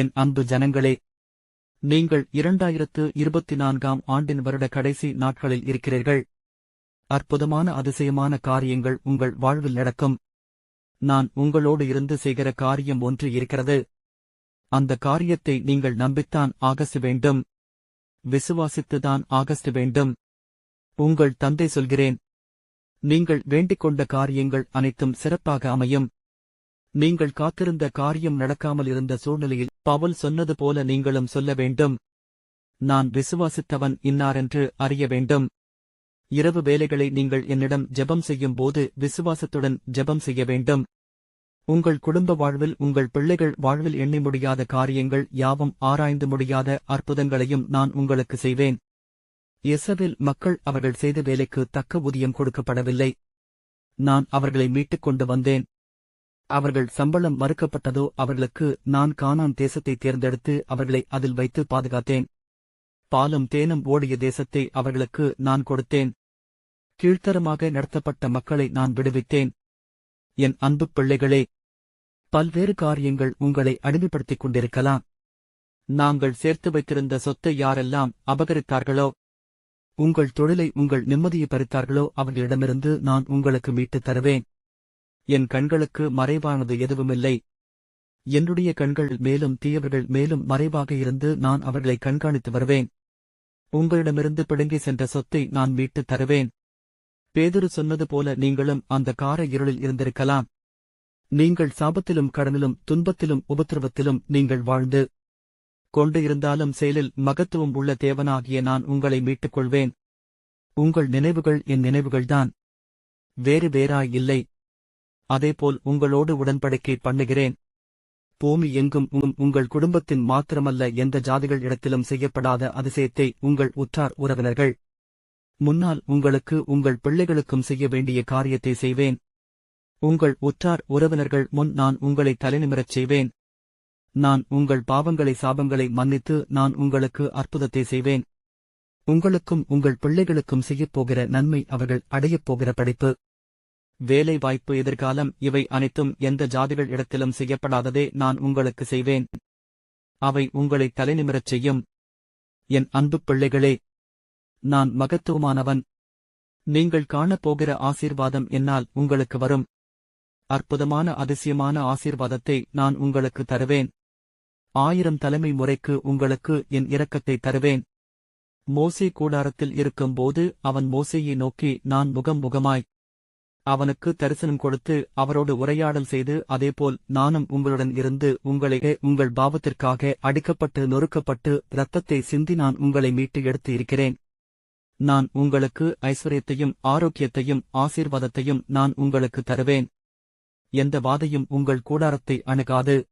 என் அன்பு ஜனங்களே நீங்கள் இரண்டாயிரத்து இருபத்தி நான்காம் ஆண்டின் வருட கடைசி நாட்களில் இருக்கிறீர்கள். அற்புதமான அதிசயமான காரியங்கள் உங்கள் வாழ்வில் நடக்கும். நான் உங்களோடு இருந்து செய்கிற காரியம் ஒன்று இருக்கிறது. அந்த காரியத்தை நீங்கள் நம்பித்தான் ஆகஸ்ட் வேண்டும். விசுவாசித்துதான் ஆகஸ்ட் வேண்டும். உங்கள் தந்தை சொல்கிறேன் நீங்கள் வேண்டிக் கொண்ட காரியங்கள் அனைத்தும் சிறப்பாக அமையும். நீங்கள் காத்திருந்த காரியம் நடக்காமல் இருந்த சூழ்நிலையில் பவுல் சொன்னது போல நீங்களும் சொல்ல வேண்டும். நான் விசுவாசித்தவன் இன்னாரென்று அறிய வேண்டும். இரவு வேலைகளை நீங்கள் என்னிடம் ஜெபம் செய்யும் போது விசுவாசத்துடன் ஜெபம் செய்ய வேண்டும். உங்கள் குடும்ப வாழ்வில் உங்கள் பிள்ளைகள் வாழ்வில் எண்ணி முடியாத காரியங்கள் யாவும் ஆராய்ந்து முடியாத அற்புதங்களையும் நான் உங்களுக்கு செய்வேன். எசவில் மக்கள் அவர்கள் செய்த வேலைக்கு தக்க ஊதியம் கொடுக்கப்படவில்லை. நான் அவர்களை மீட்டுக் கொண்டு வந்தேன். அவர்கள் சம்பளம் மறுக்கப்பட்டதோ அவர்களுக்கு நான் கானான் தேசத்தை தேர்ந்தெடுத்து அவர்களை அதில் வைத்து பாதுகாத்தேன். பாலும் தேனும் ஓடிய தேசத்தை அவர்களுக்கு நான் கொடுத்தேன். கீழ்த்தரமாக நடத்தப்பட்ட மக்களை நான் விடுவித்தேன். என் அன்புப் பிள்ளைகளே பல்வேறு காரியங்கள் உங்களை அடிமைப்படுத்திக் கொண்டிருக்கலாம். நாங்கள் சேர்த்து வைத்திருந்த சொத்தை யாரெல்லாம் அபகரித்தார்களோ உங்கள் தொழிலை உங்கள் நிம்மதியை பறித்தார்களோ அவர்களிடமிருந்து நான் உங்களுக்கு மீட்டுத் தருவேன். என் கண்களுக்கு மறைவானது எதுவுமில்லை. என்னுடைய கண்கள் மேலும் தீயவர்கள் மேலும் மறைவாக இருந்து நான் அவர்களை கண்காணித்து வருவேன். உங்களிடமிருந்து பிடுங்கி சென்ற சொத்தை நான் மீட்டுத் தருவேன். பேதுரு சொன்னது போல நீங்களும் அந்த கார இருளில் இருந்திருக்கலாம். நீங்கள் சாபத்திலும் கடனிலும் துன்பத்திலும் உபத்திரவத்திலும் நீங்கள் வாழ்ந்து கொண்டு இருந்தாலும் செயலில் மகத்துவம் உள்ள தேவனாகிய நான் உங்களை மீட்டுக் கொள்வேன். உங்கள் நினைவுகள் என் நினைவுகள்தான். வேறு வேறாய் இல்லை. அதேபோல் உங்களோடு உடன்படிக்கை பண்ணுகிறேன். பூமி எங்கும் உம் உங்கள் குடும்பத்தின் மாத்திரமல்ல எந்த ஜாதிகள் இடத்திலும் செய்யப்படாத அதிசயத்தை உங்கள் உற்றார் உறவினர்கள். முன்னால் உங்களுக்கு உங்கள் பிள்ளைகளுக்கும் செய்ய வேண்டிய காரியத்தை செய்வேன். உங்கள் உற்றார் உறவினர்கள் முன் நான் உங்களை தலைநிமிரச் செய்வேன். நான் உங்கள் பாவங்களை சாபங்களை மன்னித்து நான் உங்களுக்கு அற்புதத்தை செய்வேன். உங்களுக்கும் உங்கள் பிள்ளைகளுக்கும் செய்யப்போகிற நன்மை அவர்கள் அடையப் போகிற படைப்பு. வேலை வாய்ப்பு எதிர்காலம் இவை அனைத்தும் எந்த ஜாதிகள் இடத்திலும் செய்யப்படாததே நான் உங்களுக்கு செய்வேன். அவை உங்களை தலைநிமிரச் செய்யும். என் அன்புப் பிள்ளைகளே நான் மகத்துவமானவன். நீங்கள் காணப்போகிற ஆசீர்வாதம் என்னால் உங்களுக்கு வரும். அற்புதமான அதிசயமான ஆசீர்வாதத்தை நான் உங்களுக்கு தருவேன். ஆயிரம் தலைமை முறைக்கு உங்களுக்கு என் இரக்கத்தை தருவேன். மோசே கூடாரத்தில் இருக்கும்போது அவன் மோசையை நோக்கி நான் முகம் முகமாய் அவனுக்கு தரிசனம் கொடுத்து அவரோடு உரையாடல் செய்து அதேபோல் நானும் உங்களுடன் இருந்து உங்களையே உங்கள் பாவத்திற்காக அடிக்கப்பட்டு நொறுக்கப்பட்டு இரத்தத்தை சிந்தி நான் உங்களை மீட்டு எடுத்து இருக்கிறேன். நான் உங்களுக்கு ஐஸ்வர்யத்தையும் ஆரோக்கியத்தையும் ஆசீர்வாதத்தையும் நான் உங்களுக்கு தருவேன். எந்த வாதையும் உங்கள் கூடாரத்தை அணுகாது.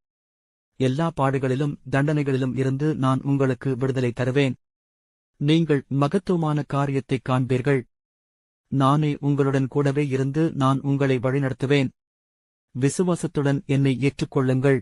எல்லா பாடுகளிலும் தண்டனைகளிலும் இருந்து நான் உங்களுக்கு விடுதலை தருவேன். நீங்கள் மகத்துவமான காரியத்தைக் காண்பீர்கள். நானே உங்களுடன் கூடவே இருந்து நான் உங்களை வழிநடத்துவேன். விசுவாசத்துடன் என்னை ஏற்றுக்கொள்ளுங்கள்.